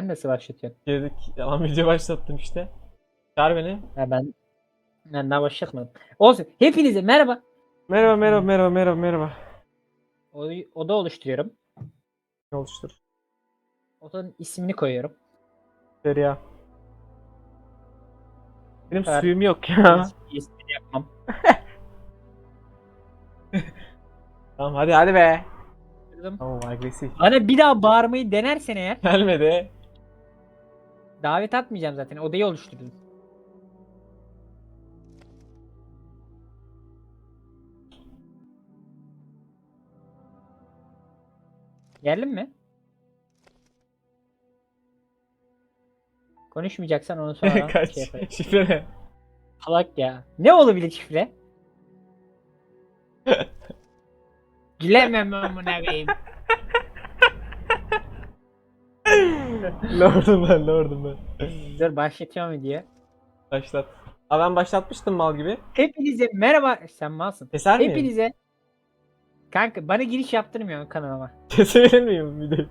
Sen nasıl başlatıyorsun? Girdik. Yalan video başlattım işte. Çağır beni. Ha ben ben daha başlatmadım. Olsun. Hepinize merhaba. Merhaba merhaba merhaba merhaba merhaba. O, oda oluşturuyorum. Ne oluştur? Odanın ismini koyuyorum. Feriha. Benim Evet. suyum yok ya. İsmini, yapmam. tamam hadi hadi be. Tamam agresif. Bana bir daha bağırmayı denersen eğer Gelmedi. Davet atmayacağım zaten. Odayı oluşturdum. Geldin mi? Konuşmayacaksan onu sonra Kaç. şey yaparım. Şifre ne? Salak ya. Ne olabilir şifre? Gülemem amına koyayım. lordum ben lordum ben. Dur başlatıyorum video. Başlat. Aa ben başlatmıştım mal gibi. Hepinize merhaba. Sen malsın. Keser miyim? Hepinize. Kanka bana giriş yaptırmıyor kanalıma. Kesebilir miyim videoyu?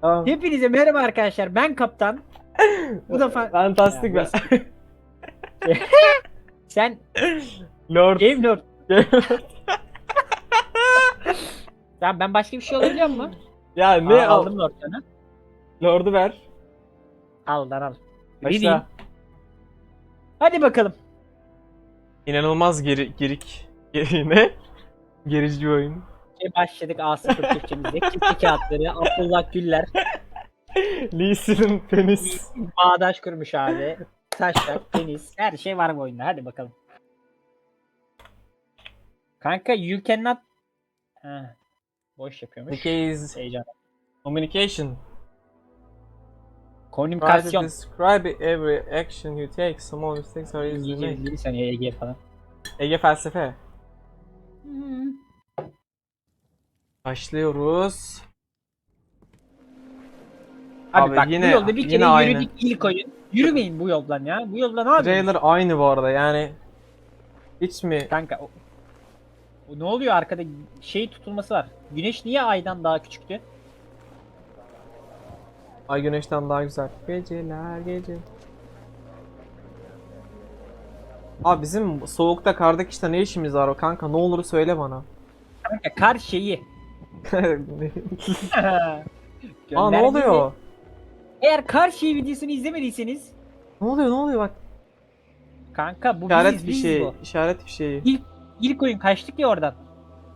Tamam. Hepinize merhaba arkadaşlar. Ben kaptan. Bu da fa- Fantastik ben. Sen Lord. Game Lord. Tamam ben başka bir şey alabiliyor mu? ya ne Ne al? aldım Lord sana. Lord'u ver. Al lan al. Başla. Reading. Hadi bakalım. İnanılmaz geri, gerik. Geri, ne? Gerici bir oyun. Şey başladık A0 Türkçemizde. Kimse kağıtları, Abdullah Güller, Lee Sin'in penis. bağdaş kurmuş abi. Taşlar, tenis, her şey var bu oyunda. Hadi bakalım. Kanka you cannot... Ha, boş yapıyormuş. Case Heyecan. communication. Try to Komünikasyon. describe every action you take. Small mistakes are easy to İyice make. bir saniye Ege falan. Ege felsefe. Başlıyoruz. Abi, Abi bak yine- bu yolda bir yine kere aynı. yürüdük ilk oyun. Yürümeyin bu yoldan ya. Bu yolda ne yapıyorsunuz? Trailer aynı bu arada yani. Hiç mi? Kanka o, o ne oluyor arkada şey tutulması var. Güneş niye aydan daha küçüktü? Ay güneşten daha güzel. Geceler gece. Abi bizim soğukta karda işte ne işimiz var o kanka ne olur söyle bana. Kanka kar şeyi. Aa ne oluyor? Eğer kar şeyi videosunu izlemediyseniz Ne oluyor ne oluyor bak. kanka bu İşaret biziz bir biz şey. bu. işaret bir şeyi. İlk, ilk oyun kaçtık ya oradan.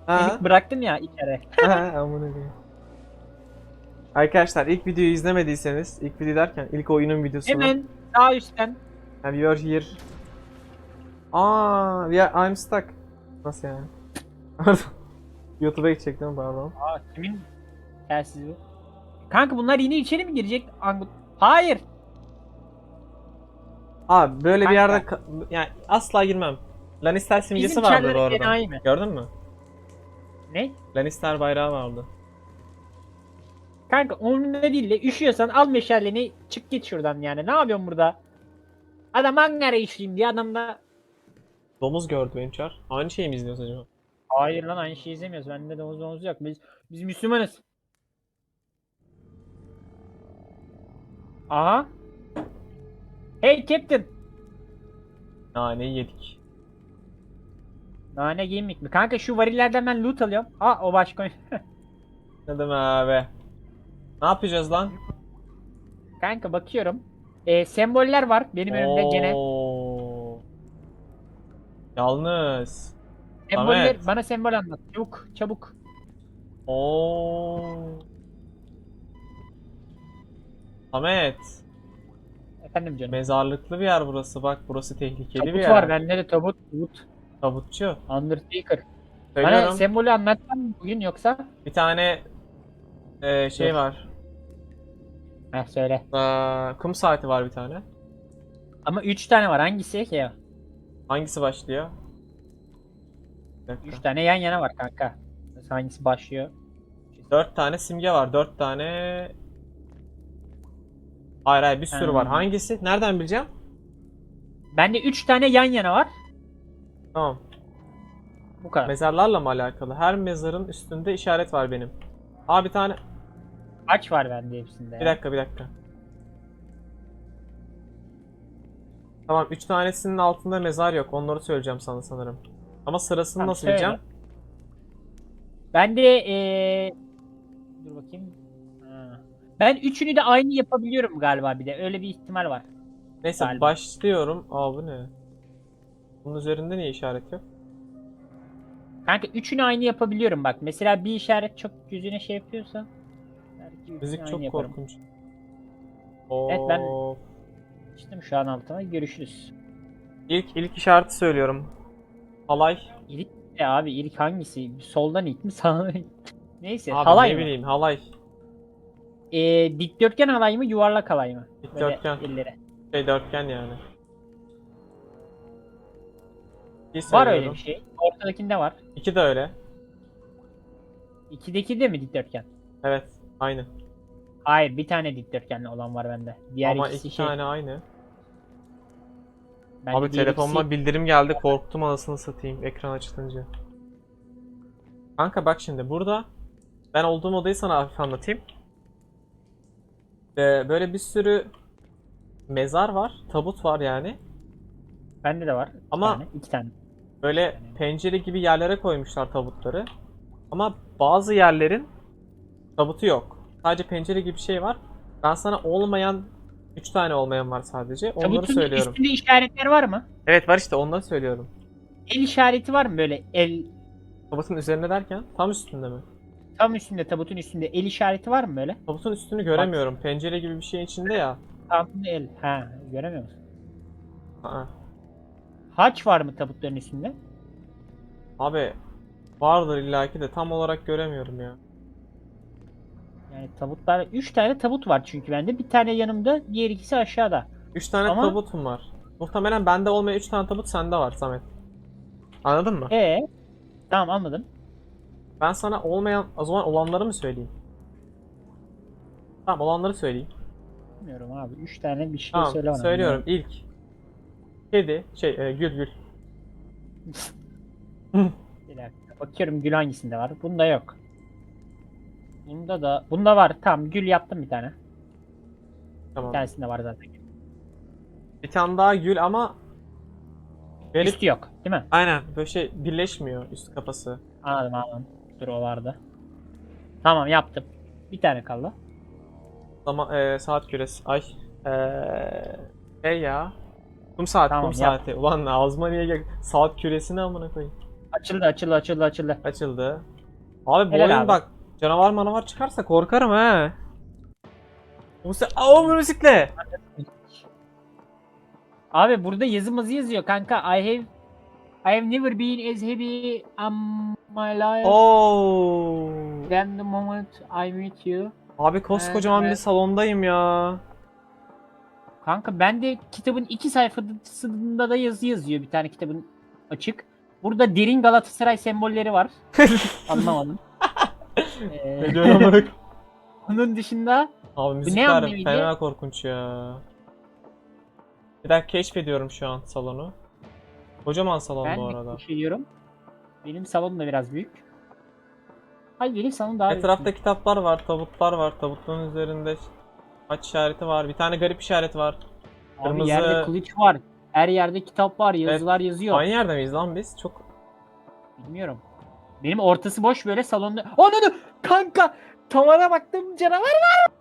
Ha? Dedik bıraktım ya kere. Ha, amına koyayım. Arkadaşlar ilk videoyu izlemediyseniz, ilk video derken ilk oyunun videosunu. Hemen sağ üstten Have you are here? Aa, we are, I'm stuck. Nasıl yani? YouTube'a gidecektim pardon. Aa kimin telsizi bu? Kanka bunlar yine içeri mi girecek? Angut. Hayır. Abi böyle bir Kanka. yerde ka- yani asla girmem. Lannister simgesi Bizim vardı bu çarları arada. enayi mi? Gördün mü? Ne? Lannister bayrağı vardı. Kanka onunla değil de üşüyorsan al meşaleni çık git şuradan yani. Ne yapıyorsun burada? Adam hangara işleyeyim diye adam da Domuz gördü benim çar. Aynı şeyi mi izliyoruz acaba? Hayır lan aynı şeyi izlemiyoruz. Bende domuz domuz yok. Biz biz Müslümanız. Aha. Hey Captain. Naneyi yedik. Nane giymek mi? Kanka şu varillerden ben loot alıyorum. Aa o başka. Ne demek abi? Ne yapacağız lan? Kanka bakıyorum. Ee, semboller var benim önümde gene. Yalnız. Semboller Samet. bana sembol anlat. Çabuk çabuk. Oo. Samet. Efendim canım. Mezarlıklı bir yer burası. Bak burası tehlikeli bir Tabut yer. var bende de tabut. Tabut. Tabutçu. Undertaker. Bana Söylüyorum. sembolü anlatsan mı bugün yoksa? Bir tane e, şey Dur. var. Heh söyle. Aa, kum saati var bir tane. Ama 3 tane var. Hangisi ya? Hangisi başlıyor? Bir 3 dakika. tane yan yana var kanka. Hangisi başlıyor? Dört tane simge var. Dört tane... Hayır hayır bir sürü var. Hmm. Hangisi? Nereden bileceğim? Bende 3 tane yan yana var. Tamam. Bu kadar. Mezarlarla mı alakalı? Her mezarın üstünde işaret var benim. Aa bir tane... Kaç var bende hepsinde? Bir dakika bir dakika. Tamam 3 tanesinin altında mezar yok. Onları söyleyeceğim sana sanırım. Ama sırasını Tamam, nasıl söyle. bileceğim? Ben de eee dur bakayım. Ha. Ben üçünü de aynı yapabiliyorum galiba bir de. Öyle bir ihtimal var. Neyse Galiba. başlıyorum. Aa bu ne? Bunun üzerinde niye işaret yok? Kanka üçünü aynı yapabiliyorum bak. Mesela bir işaret çok gözüne şey yapıyorsa üçünü Müzik çok yaparım. korkunç. Evet, ben- Of. Açtım şu an altına görüşürüz. İlk ilk işareti söylüyorum. Halay. İlk e abi ilk hangisi? Soldan ilk mi sağdan mi? Neyse Abi halay ne mı? bileyim halay. Ee, dikdörtgen halay mı yuvarlak halay mı? Dikdörtgen. ellere. Şey dörtgen yani. İyi Var öyle bir şey. Ortadakinde var. İki de öyle. İkideki de mi dikdörtgen? Evet. Aynı. Hayır bir tane dikdörtgenli olan var bende. Diğer Ama ikisi iki şey. tane aynı. bende Abi telefonuma ikisi- bildirim geldi. Korktum anasını satayım ekran açılınca. Kanka bak şimdi burada ben olduğum odayı sana hafif anlatayım. Ee, böyle bir sürü mezar var, tabut var yani. Bende de var. İki Ama- tane, iki tane. Böyle pencere gibi yerlere koymuşlar tabutları. Ama bazı yerlerin tabutu yok. Sadece pencere gibi bir şey var. Ben sana olmayan 3 tane olmayan var sadece. Onları Tabutun söylüyorum. üstünde işaretler var mı? Evet var işte onları söylüyorum. El işareti var mı böyle el Tabutun üzerine derken tam üstünde mi? tam üstünde tabutun üstünde el işareti var mı böyle? Tabutun üstünü göremiyorum. Pencere gibi bir şeyin içinde ya. Tam el. Ha göremiyor musun? Aa. Haç var mı tabutların üstünde? Abi vardır illaki de tam olarak göremiyorum ya. Yani tabutlar 3 tane tabut var çünkü bende. Bir tane yanımda, diğer ikisi aşağıda. 3 tane Ama- tabutum var. Muhtemelen bende olmayan 3 tane tabut sende var Samet. Anladın mı? E Tamam anladım. Ben sana olmayan o zaman olanları mı söyleyeyim? Tamam olanları söyleyeyim. Bilmiyorum abi. 3 tane bir şey Tamam söyle bana. söylüyorum ilk. Kedi şey e, gül gül. Bir dakika. Bakıyorum gül hangisinde var. Bunda yok. Bunda da bunda var. Tamam gül yaptım bir tane. Tamam. Bir tanesinde var zaten. Bir tane daha gül ama garip. Üstü yok, değil mi? Aynen böyle şey birleşmiyor üst kafası. Anladım anladım. Dur o vardı. Tamam yaptım. Bir tane kaldı. Zaman e, saat küresi. Ay. Eee şey ya. Kum saati, Tamam, kum yap. saati. Ulan ağzıma niye gel? Saat küresini amına koyayım. Açıldı açıldı açıldı açıldı. Açıldı. Abi bu Helal oyun abi. bak canavar manavar çıkarsa korkarım he. Bu se Aa, o müzikle. Abi burada yazı mazı yazıyor kanka. I have I have never been as happy in my life Oo. than the moment I met you. Abi koskocaman bir Evet. salondayım ya. Kanka ben de kitabın iki sayfasında da yazı yazıyor bir tane kitabın açık. Burada derin Galatasaray sembolleri var. Anlamadım. Ee, Ne diyorsun amına koyayım? Onun dışında Abi müzikler anlamıydı? fena korkunç ya. Bir dakika keşfediyorum şu an salonu. Kocaman salon ben bu arada. düşünüyorum. Benim salonum da biraz büyük. Hayır benim salonum daha Etrafta büyük. kitaplar var, tabutlar var. Tabutların üzerinde aç işareti var. Bir tane garip işaret var. Abi kırmızı- yerde kılıç var. Her yerde kitap var, yazılar yazıyor. Aynı yerde miyiz lan biz? Çok Bilmiyorum. Benim ortası boş böyle salonda. Ananı! Kanka! Tavana baktım canavar var.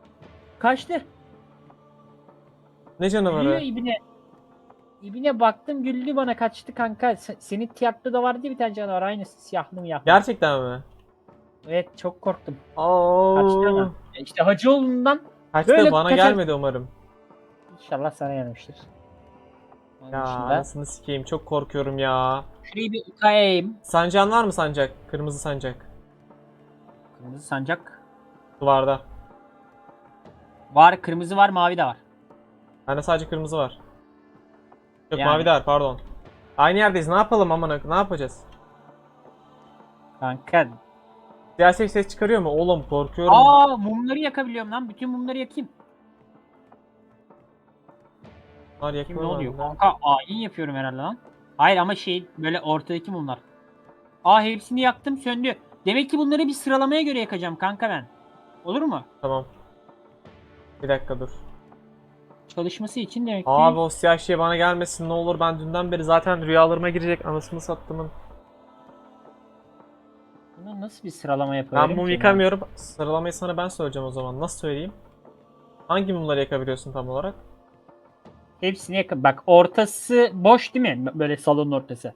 Kaçtı. ne Gülüyor canavarı? ibine. İbine baktım güldü bana kaçtı kanka. Se- Senin tiyatroda vardı ya bir tane canavar aynısı siyahlı mı yahlı. Gerçekten mi? Evet çok korktum. Oo. Kaçtı ama. E İşte Hacıoğlu'ndan Kaçtı Böyle bana kaçar- gelmedi umarım. inşallah sana yanmıştır. Onun Ya dışında anasını sikeyim çok korkuyorum ya. şurayı bir ukayayım. Sancağın var mı sancak? Kırmızı sancak. Kırmızı sancak. Duvarda. Var kırmızı var mavi de var. Bende sadece kırmızı var. Yok Yani. mavi de var pardon. Aynı yerdeyiz ne yapalım amına ne yapacağız? Kanka. Siyasi ses çıkarıyor mu? Oğlum korkuyorum. Aa mumları yakabiliyorum lan. Bütün mumları yakayım. Bunlar Kim ne oluyor? var. Kanka ayin yapıyorum herhalde lan. Hayır ama şey böyle ortadaki mumlar. Aa hepsini yaktım söndü. Demek ki bunları bir sıralamaya göre yakacağım kanka ben. Olur mu? Tamam. Bir dakika dur. Çalışması için demek ki Abi o siyah şey bana gelmesin ne olur ben dünden beri zaten rüyalarıma girecek anasını sattımın. buna nasıl bir sıralama yapabilirim Ben mum yıkamıyorum. Sıralamayı sana ben söyleyeceğim o zaman. Nasıl söyleyeyim? Hangi mumları yakabiliyorsun tam olarak? Hepsini yakın. Bak ortası boş değil mi? Böyle salonun ortası.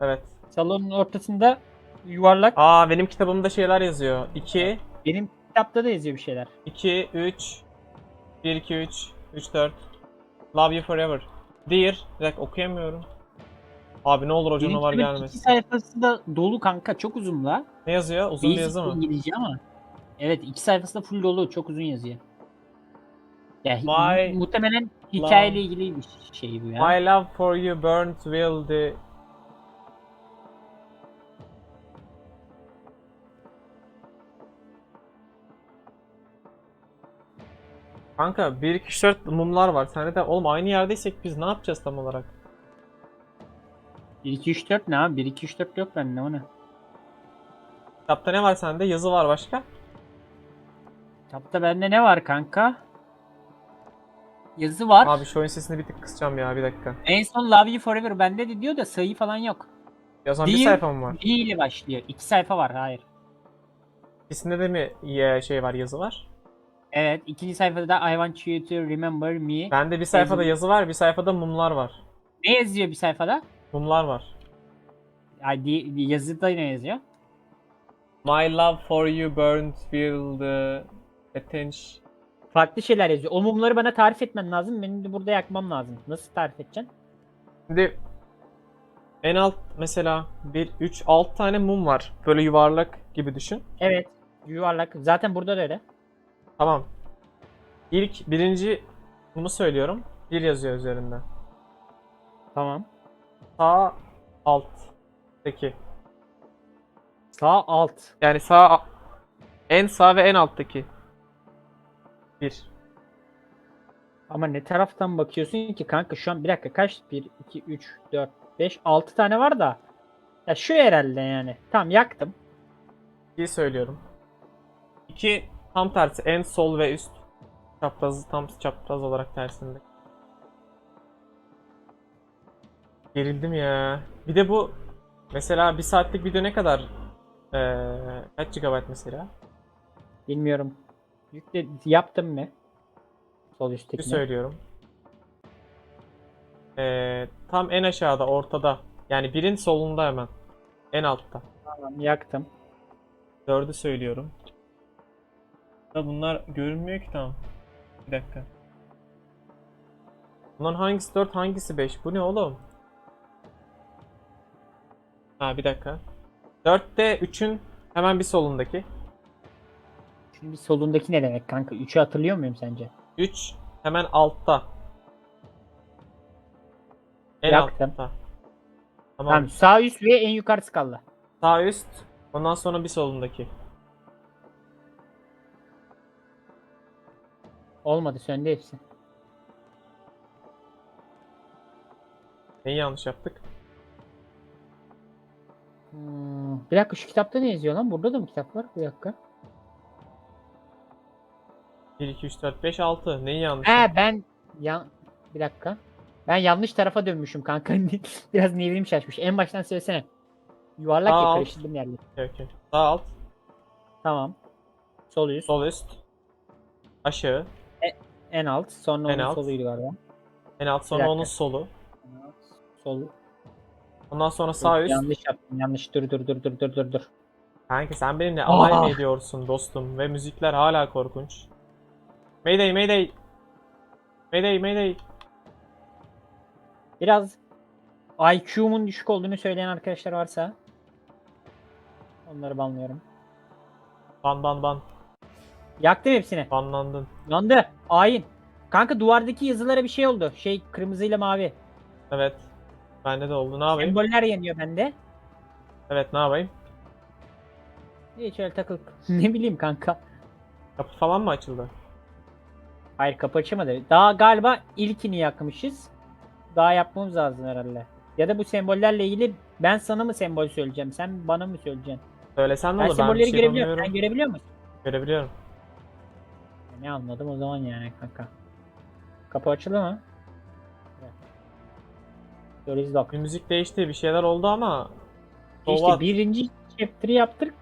Evet. Salonun ortasında yuvarlak. Aa benim kitabımda şeyler yazıyor. 2, Benim kitapta da yazıyor bir şeyler. 2, 3, 1, 2, 3, 3, 4. Love you forever. Dear. Bir dakika okuyamıyorum. Abi ne olur o Benim canavar kitabın iki gelmesin. sayfası da dolu kanka. Çok uzun la. Ne yazıyor? Uzun bir Basic yazı mı? İngilizce ama. Evet iki sayfası da full dolu. Çok uzun yazıyor. Ya My mu- muhtemelen hikayeyle ilgili bir şey bu ya. My love for you burned will the... Kanka 1 2 3 4 mumlar var. Sende de oğlum aynı yerdeysek biz ne yapacağız tam olarak? 1 2 3 4 ne abi? 1 2 3 4 yok bende o ne? Kitapta ne var sende? Yazı var başka? Kitapta bende ne var kanka? Yazı var. Abi şu oyun sesini bir tık kısacağım ya bir dakika. En son Love You Forever bende de diyor da sayı falan yok. Ya o zaman bir sayfa mı var? B ile başlıyor. İki sayfa var. Hayır. İkisinde de mi şey var yazı var? Evet. ikinci sayfada da I want you to remember me. Bende bir sayfada Yazı- var, bir sayfada mumlar var. Ne yazıyor bir sayfada? Mumlar var. Di- yazıda ne yazıyor? My love for you burned will the attention. Farklı şeyler yazıyor. O mumları bana tarif etmen lazım. Benim de burada yakmam lazım. Nasıl tarif edeceksin? Şimdi en alt mesela 1 3 6 tane mum var. Böyle yuvarlak gibi düşün. Evet. Yuvarlak. Zaten burada da öyle. Tamam. İlk birinci mumu söylüyorum. Bir yazıyor üzerinde. Tamam. Sağ alttaki. Sağ alt. Yani sağ en sağ ve en alttaki. Bir. Ama ne taraftan bakıyorsun ki kanka şu an bir dakika kaç? 1, 2, 3, 4, 5, 6 tane var da. Ya şu herhalde yani. Tamam yaktım. İyi söylüyorum. İki tam tersi en sol ve üst. Çapraz tam çapraz olarak tersinde. Gerildim ya. Bir de bu mesela bir saatlik video ne kadar eee kaç GB mesela? Bilmiyorum. Yükle yaptım mı? Sol Bir üsttekini. söylüyorum. Eee tam en aşağıda ortada. Yani birin solunda hemen. En altta. Tamam yaktım. Dördü söylüyorum. Da bunlar görünmüyor ki tamam. Bir dakika. Bunların hangisi 4 hangisi 5? Bu ne oğlum? Ha bir dakika. 4'te 3'ün hemen bir solundaki. Şimdi solundaki ne demek kanka? 3'ü hatırlıyor muyum sence? 3 hemen altta. En Yaktım. altta. Tamam. Tamam sağ üst ve en yukarısı kaldı. Sağ üst. Ondan sonra bir solundaki. Olmadı söndü hepsi. Neyi yanlış yaptık? Hmm, bir dakika şu kitapta ne yazıyor lan? Burada da mı kitap var? Bir dakika. 1, 2, 3, 4, 5, 6. Neyi yanlış He yaptık? ben yan bir dakika. Ben yanlış tarafa dönmüşüm kanka. Biraz nevrim şaşmış. En baştan söylesene. Yuvarlak Sağ ya alt. karıştırdım yerleri. Okey, okey. Sağ alt. Tamam. Sol üst. Sol üst. Aşağı. En alt. Sonra En onun alt. soluydu galiba. En alt sonra onun solu. Sol. Ondan sonra sağ üst. Yanlış yaptım. Yanlış. Dur dur dur dur dur dur dur. Kanka sen benimle alay mı ediyorsun dostum? Ve müzikler hala korkunç. Mayday mayday. Mayday mayday. Biraz IQ'mun düşük olduğunu söyleyen arkadaşlar varsa onları banlıyorum. Ban ban ban. Yaktım hepsini. Banlandın. Yandı. Ayin. Kanka duvardaki yazılara bir şey oldu. Şey kırmızıyla mavi. Evet. Bende de oldu. Ne yapayım? Semboller yanıyor bende. Evet ne yapayım? Hiç öyle takılıp. ne bileyim kanka. Kapı falan mı açıldı? Hayır kapı açamadı. Daha galiba ilkini yakmışız. Daha yapmamız lazım herhalde. Ya da bu sembollerle ilgili ben sana mı sembol söyleyeceğim? Sen bana mı söyleyeceksin? Söylesen ne Ben olur? Ben sembolleri şey görebiliyorum. Sen görebiliyor musun? Görebiliyorum. Ne anladım o zaman yani kanka. Kapı açıldı mı? Evet. Bak. Bir müzik değişti, bir şeyler oldu ama İşte what? birinci chapter'ı yaptık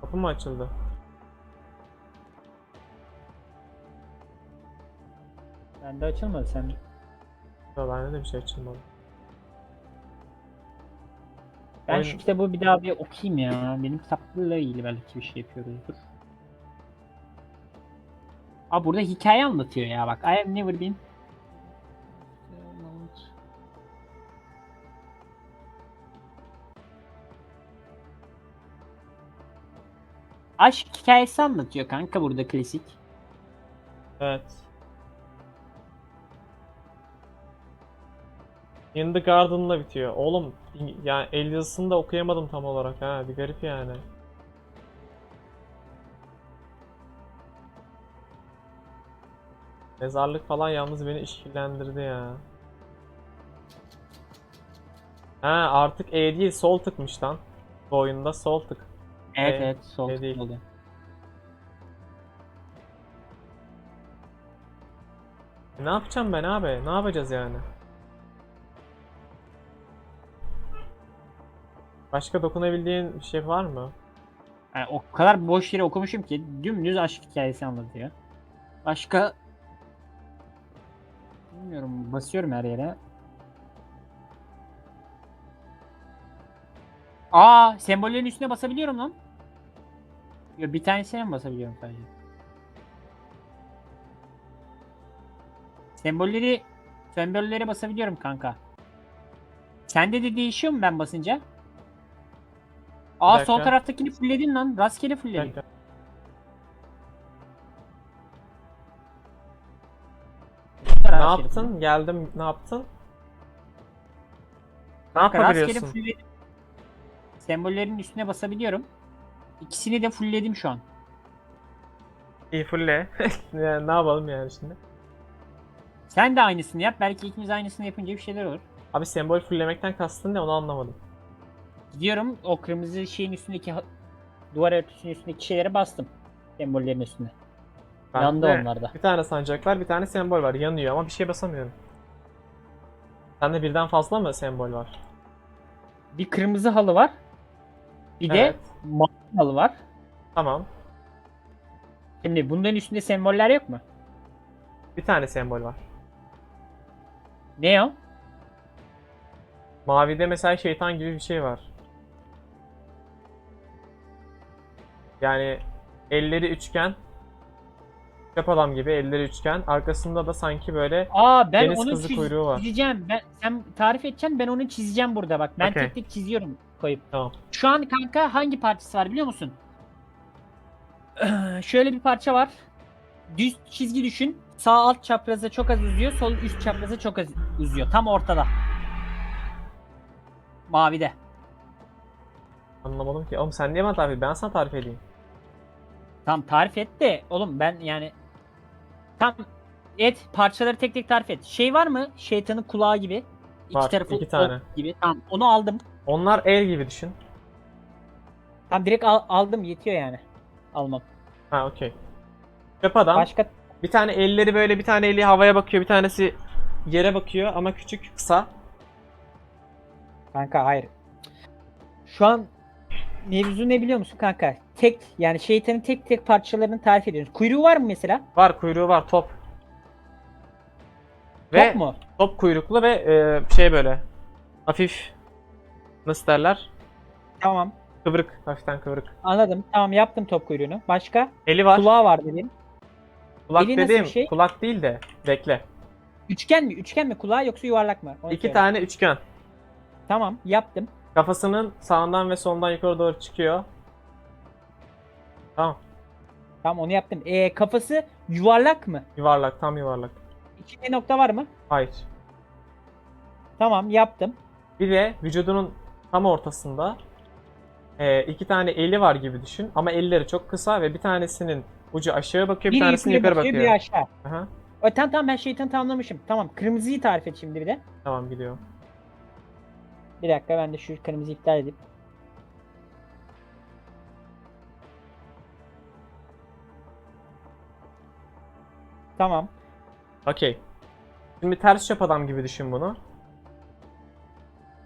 kapı mı açıldı? bende açılmadı sen. Ya bende de bir şey açılmadı. Ben Oyun- şu kitabı bir daha bir okuyayım ya. Benim kitaplarla ilgili belki bir şey yapıyoruzdur. Aa burada hikaye anlatıyor ya bak. I have never been Aşk hikayesi anlatıyor kanka burada klasik. Evet. In the Garden'la bitiyor. Oğlum yani el yazısını da okuyamadım tam olarak ha. Bir garip yani. Mezarlık falan yalnız beni işkillendirdi ya. Ha artık E değil sol tıkmış lan. Bu oyunda sol tık. Evet Ee, evet sol değil. tık oluyor. E, Ne yapacağım ben abi? Ne yapacağız yani? Başka dokunabildiğin bir şey var mı? Yani o kadar boş yere okumuşum ki dümdüz aşk hikayesi anlatıyor. Başka bilmiyorum basıyorum her yere. Aa sembollerin üstüne basabiliyorum lan. Yo, bir tanesine mi basabiliyorum sadece? Sembolleri sembollere basabiliyorum kanka. Sende de değişiyor mu ben basınca? Aa sol taraftakini fullledin lan. Rastgele Bir Ne Rastgele yaptın? Geldim. Ne yaptın? Ne Kanka, rastgele yapabiliyorsun? fullledim. Sembollerin üstüne basabiliyorum. İkisini de fullledim şu an. İyi fulle. Yani ne yapalım yani şimdi? Sen de aynısını yap. Belki ikimiz aynısını yapınca bir şeyler olur. Abi sembol fullemekten kastın ne onu anlamadım. Gidiyorum o kırmızı şeyin üstündeki ha- duvar örtüsünün üstündeki şeylere bastım. Sembollerin üstüne. Yandı Bende onlar da. Bir tane sancak var, bir tane sembol var. Yanıyor ama bir şey basamıyorum. Sende birden fazla mı sembol var? Bir kırmızı halı var. Bir Evet. de mavi halı var. Tamam. Şimdi bunların üstünde semboller yok mu? Bir tane sembol var. Ne o? Mavide mesela şeytan gibi bir şey var. Yani elleri üçgen. Çöp adam gibi elleri üçgen. Arkasında da sanki böyle Aa ben Deniz onu kızı çiz- kuyruğu var. çizeceğim. Ben, sen tarif edeceksin ben onu çizeceğim burada bak. Ben Okey. tek tek çiziyorum koyup. tamam. Şu an kanka hangi parçası var biliyor musun? Şöyle bir parça var. Düz çizgi düşün. Sağ alt çapraza çok az uzuyor. Sol üst çapraza çok az uzuyor. Tam ortada. Mavide. Anlamadım ki. Oğlum sen niye bana tarif ediyorsun? Ben sana tarif edeyim. Tam tarif et de oğlum ben yani tam et parçaları tek tek tarif et. Şey var mı? Şeytanın kulağı gibi. İki Var, tarafı iki ok tane. gibi. Tamam onu aldım. Onlar el gibi düşün. Tam direkt al- aldım yetiyor yani. Almam. Ha okey. Çöp adam. Başka Bir tane elleri böyle bir tane eli havaya bakıyor. Bir tanesi yere bakıyor ama küçük kısa. Kanka hayır. Şu an mevzu ne biliyor musun kanka? Tek yani şeytanın tek tek parçalarını tarif ediyoruz. Kuyruğu var mı mesela? Var kuyruğu var top. Top Ve mu? top kuyruklu ve e, şey böyle hafif nasıl derler? Tamam. Kıvrık, hafiften kıvrık. Anladım. Tamam yaptım top kuyruğunu. Başka? Eli var. Kulağı var dedim. kulak eli dediğim şey? kulak değil de bekle. Üçgen mi? Üçgen mi kulağı yoksa yuvarlak mı? Onu İki söyle. tane üçgen. Tamam yaptım. Kafasının sağından ve solundan yukarı doğru çıkıyor. Tamam. Tamam onu yaptım. Ee, kafası yuvarlak mı? Yuvarlak, tam yuvarlak. İçinde nokta var mı? Hayır. Tamam yaptım. Bir de vücudunun tam ortasında e, iki tane eli var gibi düşün. Ama elleri çok kısa ve bir tanesinin ucu aşağı bakıyor, bir, Biri tanesinin yukarı bakıyor, bakıyor. biri aşağı. Aha. O, tamam tamam ben şeytanı tamamlamışım. Tamam kırmızıyı tarif et şimdi bir de. Tamam gidiyor. Bir dakika ben de şu kırmızı iptal edip Tamam. Okey. Şimdi ters çap adam gibi düşün bunu.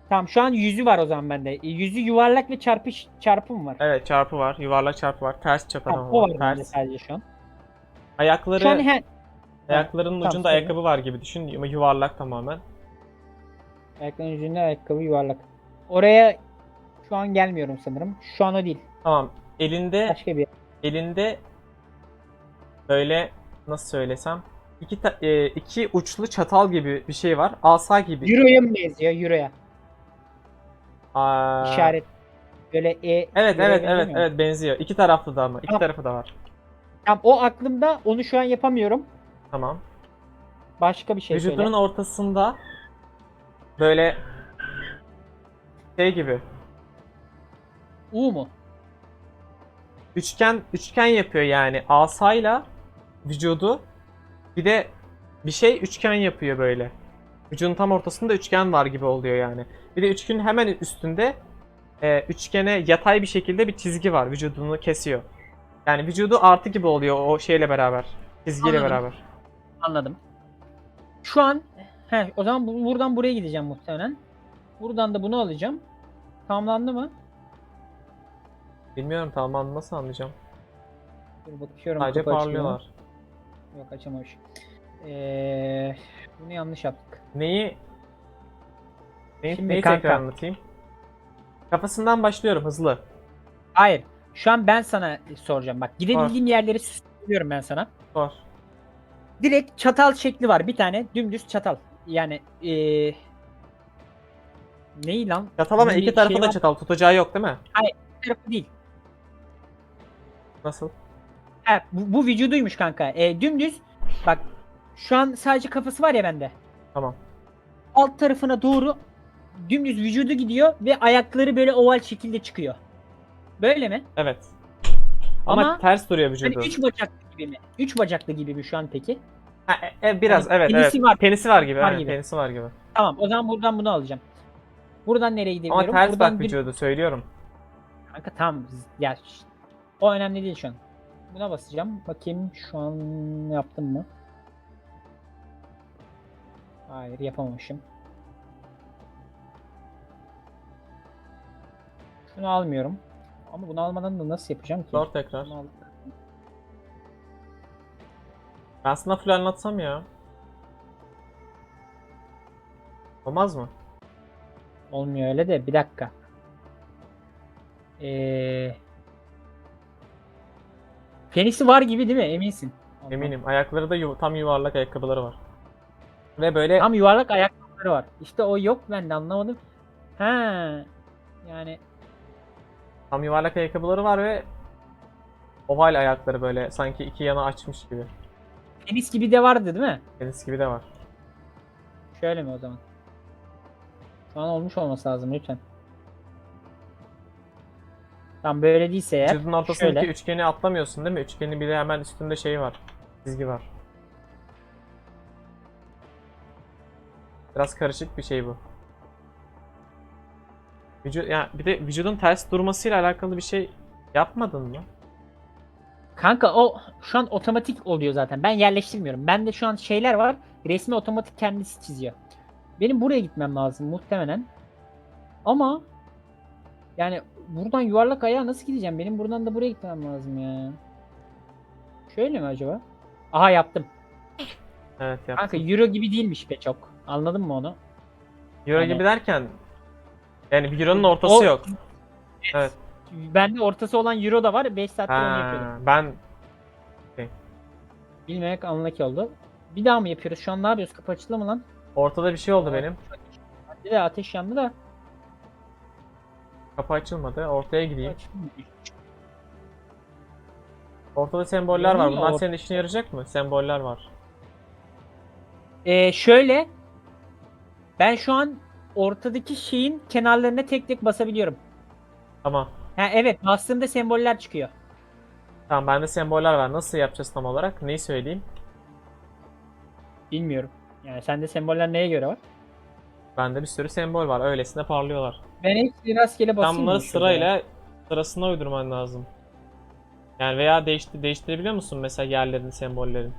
Tamam şu an yüzü var o zaman bende. E, Yüzü yuvarlak ve çarpı çarpım var. Evet çarpı var. Yuvarlak çarpı var. Ters çap adam Tamam, var. var Ters. sadece şu an. Ayakları Şu an he- ayaklarının Tamam, ucunda söyle. ayakkabı var gibi düşün. Yuvarlak tamamen ayakların yüzünde ayakkabı yuvarlak. Oraya şu an gelmiyorum sanırım. Şu an o değil. Tamam. Elinde Başka bir elinde böyle nasıl söylesem iki ta- e, iki uçlu çatal gibi bir şey var. Asa gibi. Euro'ya mı benziyor? Euro'ya. Aa, İşaret. Böyle e Evet Euro'ya evet evet mu? evet benziyor. İki taraflı da ama. iki Tamam. tarafı da var. Tamam o aklımda. Onu şu an yapamıyorum. Tamam. Başka bir şey Vücudunun söyle. ortasında böyle şey gibi U mu? üçgen üçgen yapıyor yani asayla vücudu bir de bir şey üçgen yapıyor böyle. Vücudun tam ortasında üçgen var gibi oluyor yani. Bir de üçgenin hemen üstünde e, üçgene yatay bir şekilde bir çizgi var. Vücudunu kesiyor. Yani vücudu artı gibi oluyor o şeyle beraber. Çizgiyle Anladım. beraber. Anladım. Şu an he, o zaman bu- buradan buraya gideceğim muhtemelen. Buradan da bunu alacağım. Tamamlandı mı? Bilmiyorum tamam nasıl anlayacağım. Dur bakıyorum. Sadece kapı açılıyor mu? parlıyorlar. Yok açamamış. Ee, bunu yanlış yaptık. Neyi neyi, Şimdi neyi kanka. tekrar anlatayım? Kafasından başlıyorum hızlı. Hayır. Şu an ben sana soracağım. Bak gidebildiğim yerleri söylüyorum ben sana. Sor. Direkt çatal şekli var. Bir tane dümdüz çatal. Yani ee, neyi lan? Çatal ama Bunun iki bir tarafı şeyi da var. çatal. Tutacağı yok değil mi? Bir tarafı değil. Nasıl? Ha, bu, bu vücuduymuş kanka. E, dümdüz. Bak şu an sadece kafası var ya bende. Tamam. Alt tarafına doğru dümdüz vücudu gidiyor ve ayakları böyle oval şekilde çıkıyor. Böyle mi? Evet. Ama, Ama ters duruyor Hani vücudu. üç bacaklı gibi mi? Üç bacaklı gibi mi şu an peki? Ha, e, e, biraz Hani evet penisi evet. var. Penisi var gibi. Var evet, gibi. Penisi var gibi. Tamam o zaman buradan bunu alacağım. Buradan nereye gidebilirim? Ama ters buradan bak bir- vücudu söylüyorum. Kanka tamam. Ya ş- o önemli değil şu an. Buna basacağım. Bakayım şu an yaptım mı? Hayır yapamamışım. Şunu almıyorum. Ama bunu almadan da nasıl yapacağım ki? Sor tekrar. Bunu Ben sana full anlatsam ya. Olmaz mı? Olmuyor öyle de bir dakika. Ee... Penisi var gibi değil mi? Eminsin. Eminim. Ayakları da yu- tam yuvarlak ayakkabıları var. Ve böyle Tam yuvarlak ayakkabıları var. İşte o yok ben de anlamadım. Ha. Yani tam yuvarlak ayakkabıları var ve oval ayakları böyle sanki iki yana açmış gibi. Penis gibi de vardı değil mi? Penis gibi de var. Şöyle mi o zaman? Şu an olmuş olması lazım lütfen. Tam böyle değilse eğer. Vücudun ortasındaki şöyle. üçgeni atlamıyorsun değil mi? Üçgenin bir de hemen üstünde şey var. Çizgi var. Biraz karışık bir şey bu. Vücut, yani bir de vücudun ters durmasıyla alakalı bir şey yapmadın mı? Kanka o şu an otomatik oluyor zaten. Ben yerleştirmiyorum. Bende şu an şeyler var. Resmi otomatik kendisi çiziyor. Benim buraya gitmem lazım muhtemelen. Ama yani buradan yuvarlak ayağa nasıl gideceğim? Benim buradan da buraya gitmem lazım ya. Şöyle mi acaba? Aha yaptım. Evet yaptın. Kanka euro gibi değilmiş be çok. Anladın mı onu? Euro yani- gibi derken yani bir euronun ortası O- yok. Evet. Bende ortası olan euro da var. 5 saattir onu yapıyordum. Ha, ben Bilmemek anlaki oldu. Bir daha mı yapıyoruz? Şu an ne yapıyoruz? Kapı açıldı mı lan? ortada bir şey oldu benim. Bir de ateş yandı da. Kapı açılmadı. Ortaya gideyim. Ortada semboller var. Yanıyor Bunlar or- senin işine yarayacak mı? Semboller var. Ee, şöyle. Ben şu an ortadaki şeyin kenarlarına tek tek basabiliyorum. Tamam. Ha evet bastığımda semboller çıkıyor. Tamam bende semboller var. Nasıl yapacağız tam olarak? Neyi söyleyeyim? Bilmiyorum. Yani sende semboller neye göre var? Bende bir sürü sembol var. Öylesine parlıyorlar. Ben hepsini rastgele basayım Sen bunları şurada ya? sırayla sırasına uydurman lazım. Yani veya değişti, değiştirebiliyor musun mesela yerlerini, sembollerin?